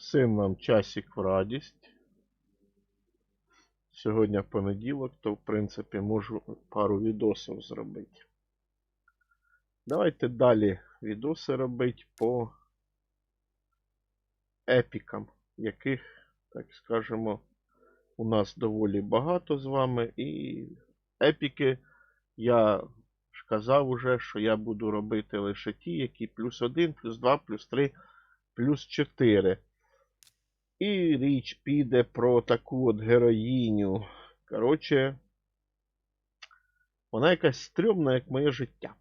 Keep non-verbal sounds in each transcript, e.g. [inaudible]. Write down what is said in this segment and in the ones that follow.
Всім вам часик в радість. Сьогодні понеділок, то в принципі можу пару відосів зробити. Давайте далі відоси робити по епікам, яких, так скажемо, у нас доволі багато з вами. І епіки я ж казав уже, що я буду робити лише ті, які плюс 1, плюс 2, плюс 3, плюс 4. І річ піде про таку от героїню. Коротше, вона якась стрьомна, як моє життя.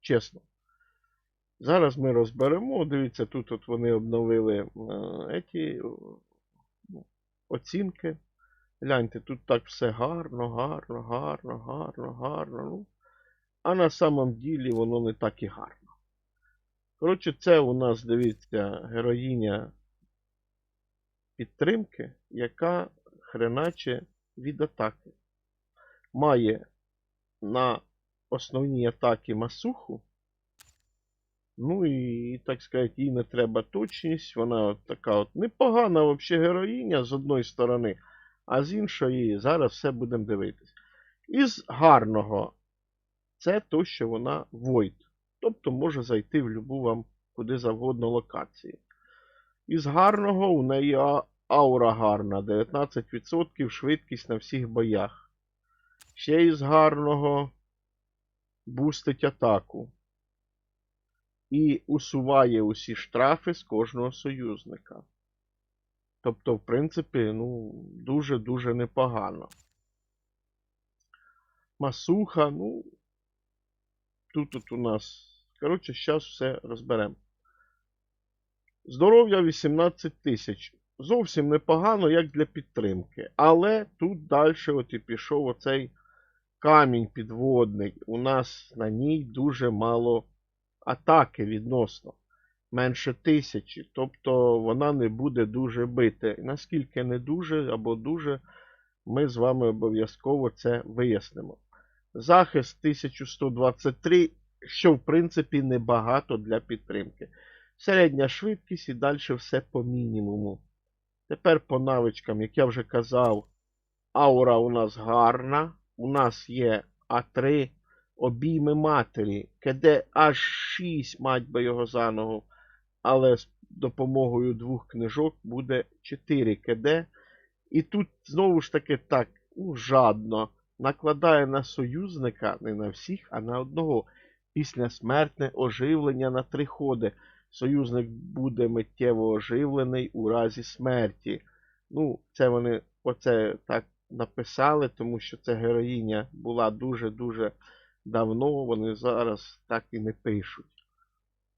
Чесно. Зараз ми розберемо. Дивіться, тут от вони обновили е, еті, ну, оцінки. Гляньте, тут так все гарно, гарно, гарно, гарно, гарно. Ну, а на самом ділі воно не так і гарно. Коротше, це у нас, дивіться, героїня підтримки, яка хреначе від атаки. Має на основній атаки масуху. Ну і, так сказати, їй не треба точність. Вона от така от непогана взагалі героїня з одної сторони, а з іншої зараз все будемо дивитись. Із гарного це то, що вона Void. Тобто може зайти в любу вам куди завгодно локації. Із гарного у неї аура гарна, 19% швидкість на всіх боях. Ще із гарного бустить атаку. І усуває усі штрафи з кожного союзника. Тобто, в принципі, ну, дуже-дуже непогано. Масуха, ну, тут от у нас. Коротше, зараз все розберемо. Здоров'я 18 тисяч. Зовсім непогано, як для підтримки. Але тут далі от і пішов оцей камінь підводний. У нас на ній дуже мало атаки відносно. Менше тисячі. Тобто вона не буде дуже бити. Наскільки не дуже або дуже, ми з вами обов'язково це вияснимо. Захист 1123, що в принципі небагато для підтримки. Середня швидкість і далі все по мінімуму. Тепер по навичкам, як я вже казав, аура у нас гарна. У нас є А3 обійми матері, КД аж 6, мать би його за ногу. Але з допомогою двох книжок буде 4 КД. І тут знову ж таки так, ну, жадно накладає на союзника не на всіх, а на одного. Післясмертне оживлення на три ходи. Союзник буде миттєво оживлений у разі смерті. Ну, це вони оце так написали, тому що ця героїня була дуже-дуже давно. Вони зараз так і не пишуть.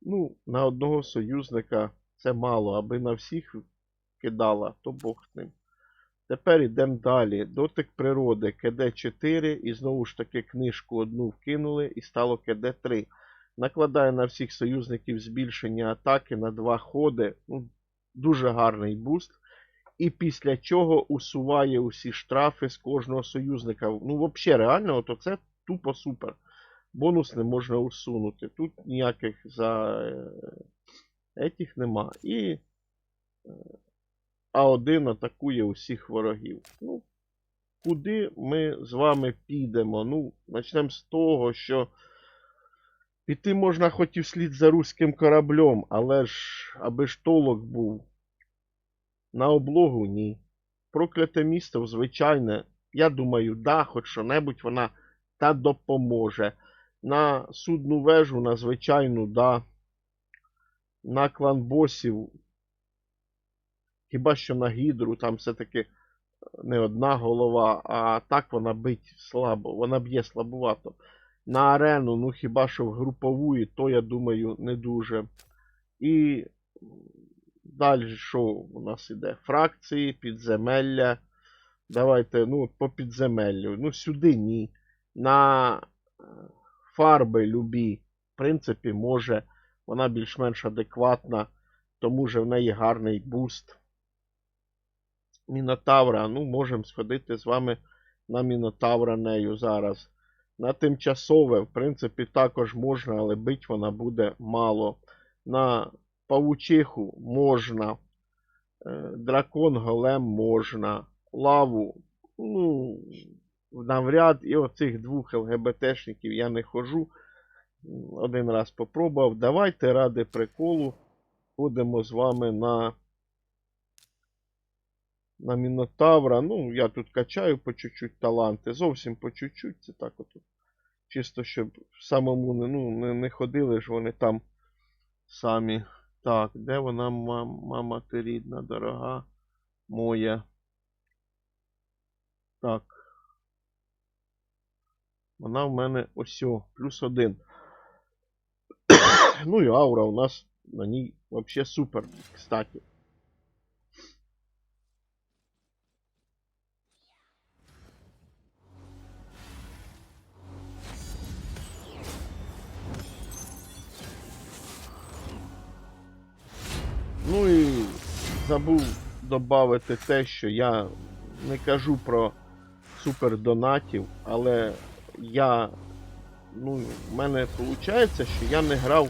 Ну, на одного союзника це мало, аби на всіх кидала, то Бог з ним. Тепер йдемо далі. Дотик природи КД4 і знову ж таки книжку одну вкинули і стало КД3. Накладає на всіх союзників збільшення атаки на два ходи. Ну, дуже гарний буст. І після чого усуває усі штрафи з кожного союзника. Ну, взагалі, реально, ото це тупо супер. Бонус не можна усунути. Тут ніяких за е, етіх нема. І е, А1 атакує усіх ворогів. Ну, куди ми з вами підемо? Ну, почнемо з того, що піти можна хоч і вслід за руським кораблем, але ж аби ж толок був. На облогу ні. Прокляте місто звичайне. Я думаю, да, хоч що-небудь вона та допоможе. На судну вежу, на звичайну, да. На клан босів. Хіба що на гідру, там все-таки не одна голова, а так вона бить слабо, вона б'є слабувато. На арену, ну хіба що в групову, і то, я думаю, не дуже. І далі що у нас іде? Фракції, підземелля. Давайте, ну, по підземеллю. Ну, сюди ні. На е, фарби любі, в принципі, може. Вона більш-менш адекватна, тому що в неї гарний буст. Мінотавра, ну, можемо сходити з вами на Мінотавра нею зараз. На тимчасове, в принципі, також можна, але бить вона буде мало. На павучиху можна. Е, Дракон голем можна. Лаву, ну, навряд. І оцих двох ЛГБТшників я не хожу. Один раз попробував. Давайте ради приколу ходимо з вами на. На Мінотавра. Ну, я тут качаю по чуть-чуть таланти. Зовсім по чуть-чуть. Це так от. Чисто, щоб самому не, ну, не, не ходили ж вони там самі. Так, де вона, мам, мама ти рідна, дорога моя? Так. Вона в мене ось о, плюс один. [coughs] ну і аура у нас на ній вообще супер, кстати. Забув додати те, що я не кажу про супердонатів, але я. Ну, в мене виходить, що я не грав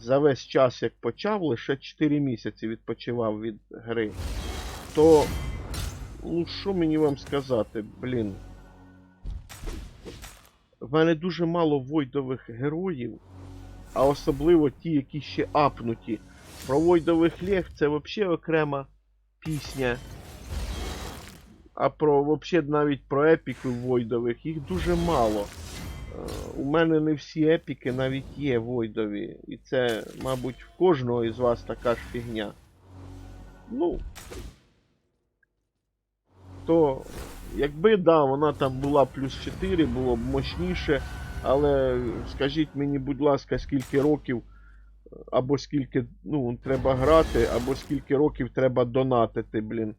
за весь час, як почав, лише 4 місяці відпочивав від гри. То, ну що мені вам сказати, блін. В мене дуже мало войдових героїв, а особливо ті, які ще апнуті. Про Войдових Лев це взагалі окрема пісня. А про вообще навіть про епіки Войдових їх дуже мало. Е, У мене не всі епіки навіть є Войдові. І це, мабуть, в кожного із вас така ж фігня. Ну. То, якби да, вона там була плюс 4, було б мощніше. Але скажіть мені, будь ласка, скільки років або скільки ну, треба грати, або скільки років треба донатити, блін.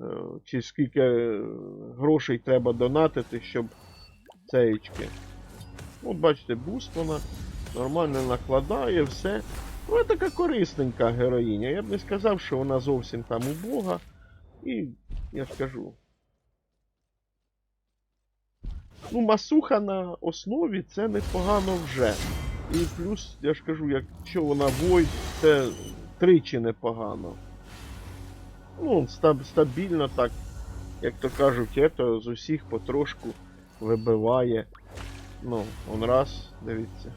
Е, Чи скільки грошей треба донатити, щоб цеєчки. От бачите, буст вона нормально накладає, все. Вона така корисненька героїня. Я б не сказав, що вона зовсім там убога. І я ж кажу. Ну, масуха на основі це непогано вже. І плюс, я ж кажу, якщо вона войд, це тричі непогано. Ну, стаб, стабільно так, як то кажуть, ето з усіх потрошку вибиває. Ну, он раз, дивіться.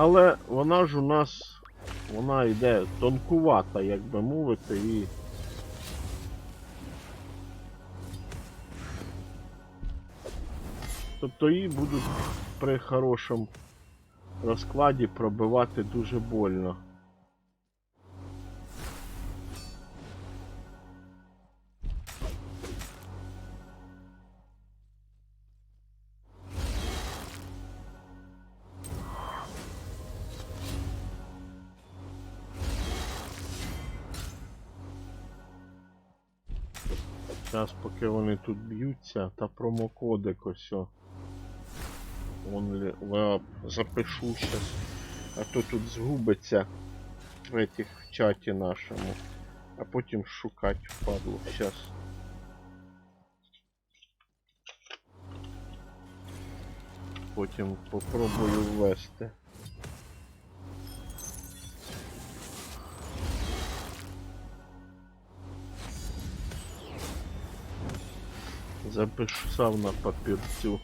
Але вона ж у нас, вона йде тонкувата, як би мовити, і. Тобто її будуть при хорошому розкладі пробивати дуже больно. Зараз, поки вони тут б'ються, та промокодик ось. о. Only Lab. Запишу щас. А то тут згубиться в этих в чаті нашому. А потім шукати впадло. Щас. Потім попробую ввести. Записав на папірцю.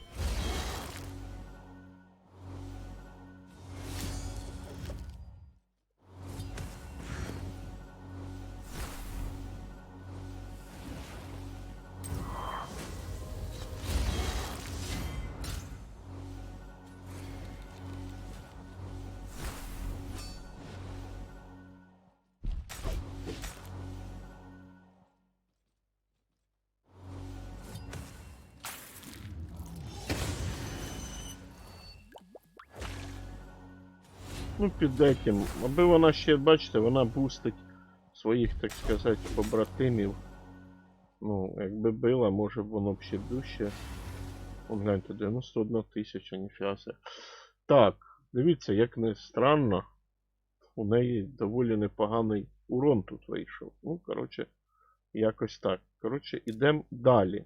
Ну, під этим. Аби вона ще, бачите, вона бустить своїх, так сказати, побратимів. Ну, якби била, може воно б ще дужче. Вон гляньте, 91 тисяча, ніфіга себе. Так, дивіться, як не странно, у неї доволі непоганий урон тут вийшов. Ну, коротше, якось так. Коротше, ідемо далі.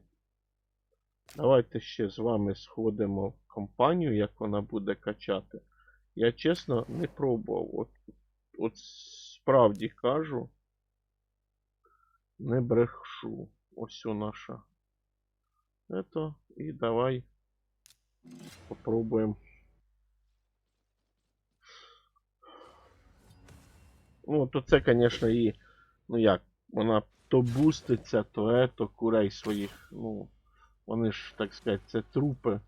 Давайте ще з вами сходимо в компанію, як вона буде качати. Я чесно не пробував. От, от справді кажу. Не брешу. Ось у наша. Это. І давай попробуємо. Ну, то це, звісно, і. Ну як, вона то буститься, то ето, курей своїх. Ну, вони ж, так сказати, це трупи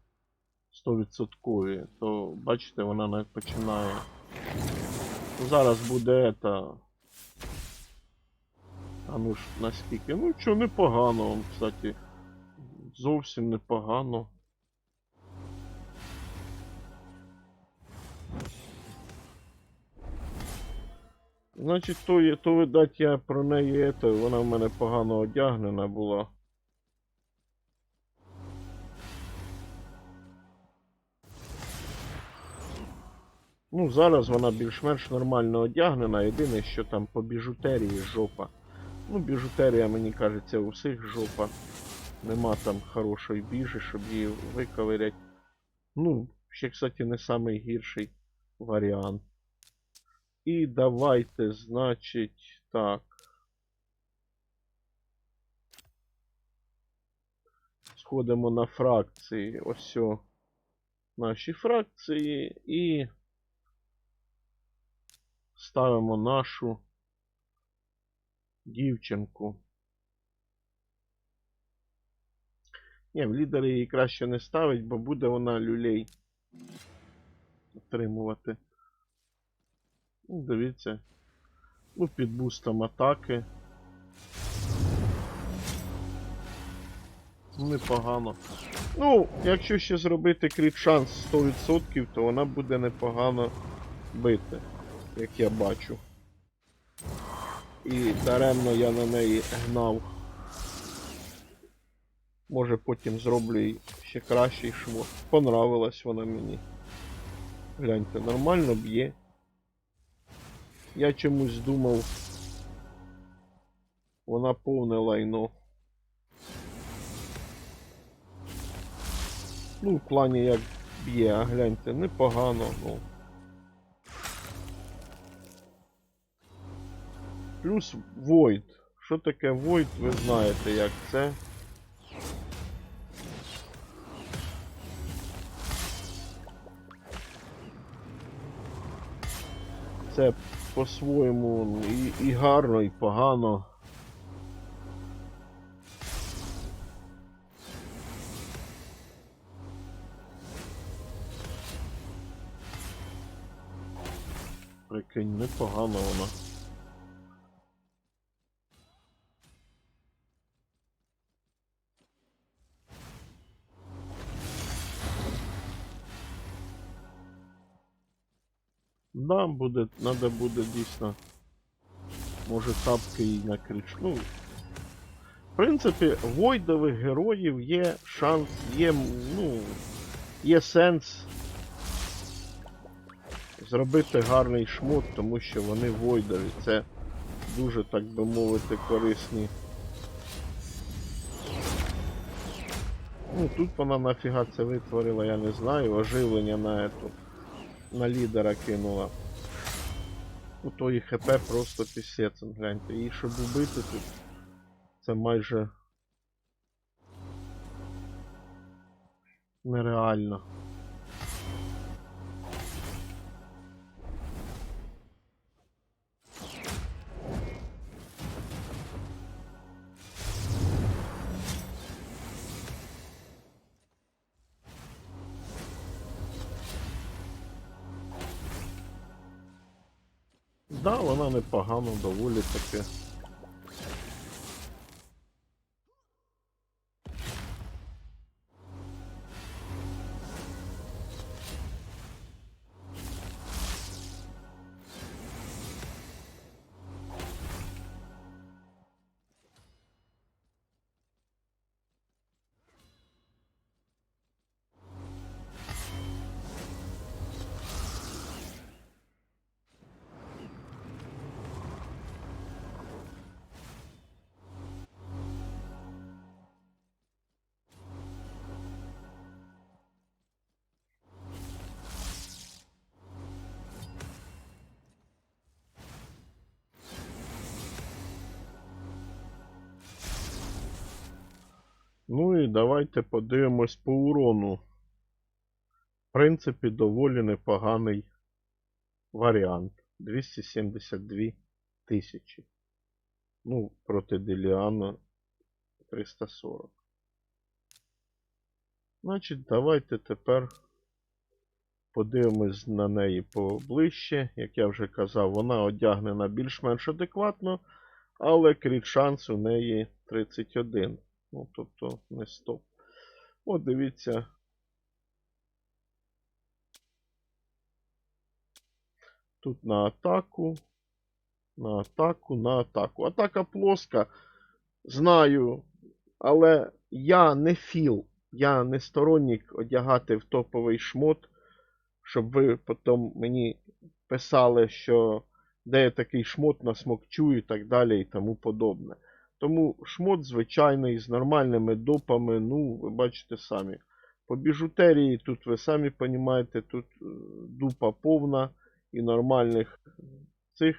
100%. То, бачите, вона не починає. Ну, зараз буде ета. А ну ж наскільки. Ну що, непогано, он, кстати. Зовсім непогано. Значить, то, то видать, я про неї ето, вона в мене погано одягнена була. Ну, зараз вона більш-менш нормально одягнена. Єдине, що там по біжутерії жопа. Ну, біжутерія, мені кажеться, у всіх жопа. Нема там хорошої біжи, щоб її виковирять. Ну, ще, кстати, не самий гірший варіант. І давайте, значить, так. Сходимо на фракції. Ось о, наші фракції і ставимо нашу дівчинку. Ні, в лідери її краще не ставить, бо буде вона люлей отримувати. Ну, дивіться. Ну, під бустом атаки. Непогано. Ну, якщо ще зробити кріт шанс 100%, то вона буде непогано бити, як я бачу. І даремно я на неї гнав. Може потім зроблю їй ще кращий шмот. Понравилась вона мені. Гляньте, нормально б'є. Я чомусь думав. Вона повне лайно. Ну, в плані як б'є, а гляньте, непогано, ну. Плюс Void. Що таке Void, ви знаєте, як це. Це по-своєму і, і гарно, і погано. Прикинь, непогано вона. Да, буде, надо буде дійсно. Може тапки і на. Ну. В принципі, войдових героїв є шанс, є, ну, є сенс зробити гарний шмот, тому що вони войдові. Це дуже, так би мовити, корисні. Ну, тут вона нафіга це витворила, я не знаю. Оживлення на ету на лідера кинула. У тої ХП просто пісець, гляньте. І щоб убити тут, це майже нереально. Непогано, доволі таки. Ну і давайте подивимось по урону. В принципі, доволі непоганий варіант. 272 тисячі. Ну, проти Деліана 340. Значить, давайте тепер подивимось на неї поближче. Як я вже казав, вона одягнена більш-менш адекватно, але кріт шанс у неї 31. Ну, тобто не 100. От дивіться. Тут на атаку. На атаку, на атаку. Атака плоска. Знаю. Але я не філ. Я не сторонник одягати в топовий шмот, щоб ви потім мені писали, що де я такий шмот насмокчу і так далі і тому подобне. Тому шмот звичайний, з нормальними допами, ну, ви бачите самі. По біжутерії тут ви самі розумієте, тут е, дупа повна і нормальних цих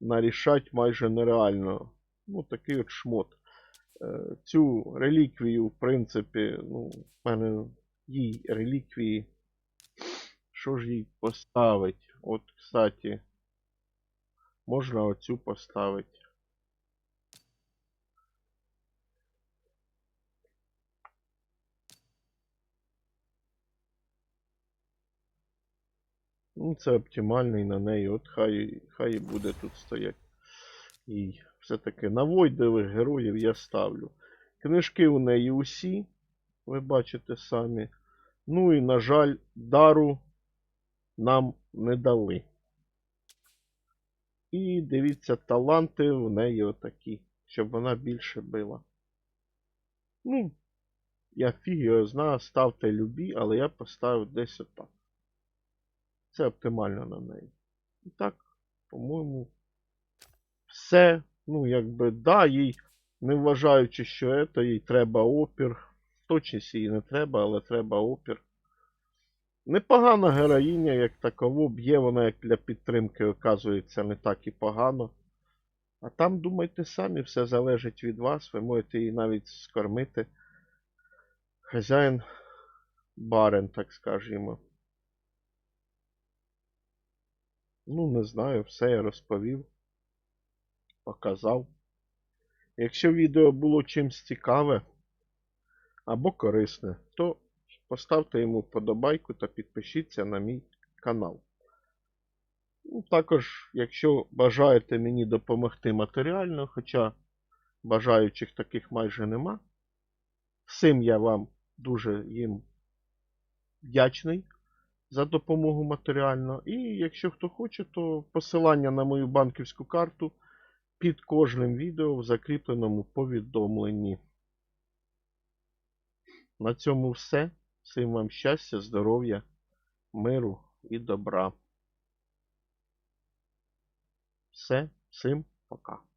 нарішать майже нереально. Ну, такий от шмот. Е, Цю реліквію, в принципі, ну, в мене їй реліквії. Що ж їй поставить? От, кстати, можна оцю поставити. Ну, це оптимальний на неї. От хай, хай і буде тут стоять. І все-таки на войдових героїв я ставлю. Книжки у неї усі, ви бачите самі. Ну і, на жаль, дару нам не дали. І дивіться, таланти в неї отакі, щоб вона більше била. Ну, я фіг його знаю, ставте любі, але я поставив десь отак. Це оптимально на неї. І так, по-моєму, все. Ну, якби, да, їй, не вважаючи, що це, їй треба опір. Точність їй не треба, але треба опір. Непогана героїня, як таково, б'є вона як для підтримки, оказується, не так і погано. А там, думайте самі, все залежить від вас. Ви можете її навіть скормити. Хазяїн барен, так скажімо. Ну, не знаю, все я розповів, показав. Якщо відео було чимсь цікаве або корисне, то поставте йому вподобайку та підпишіться на мій канал. Ну, також, якщо бажаєте мені допомогти матеріально, хоча бажаючих таких майже нема, всім я вам дуже їм вдячний за допомогу матеріально. І якщо хто хоче, то посилання на мою банківську карту під кожним відео в закріпленому повідомленні. На цьому все. Всім вам щастя, здоров'я, миру і добра. Все, всім пока.